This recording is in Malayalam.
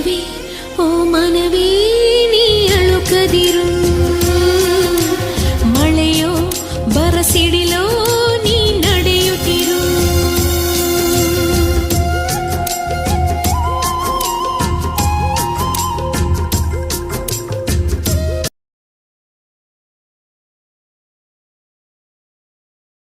మనవే ఓ మనవే నీ ಅಳುಕದಿರು ಮಳೆಯೋ ಬರಸಿಡಿಲ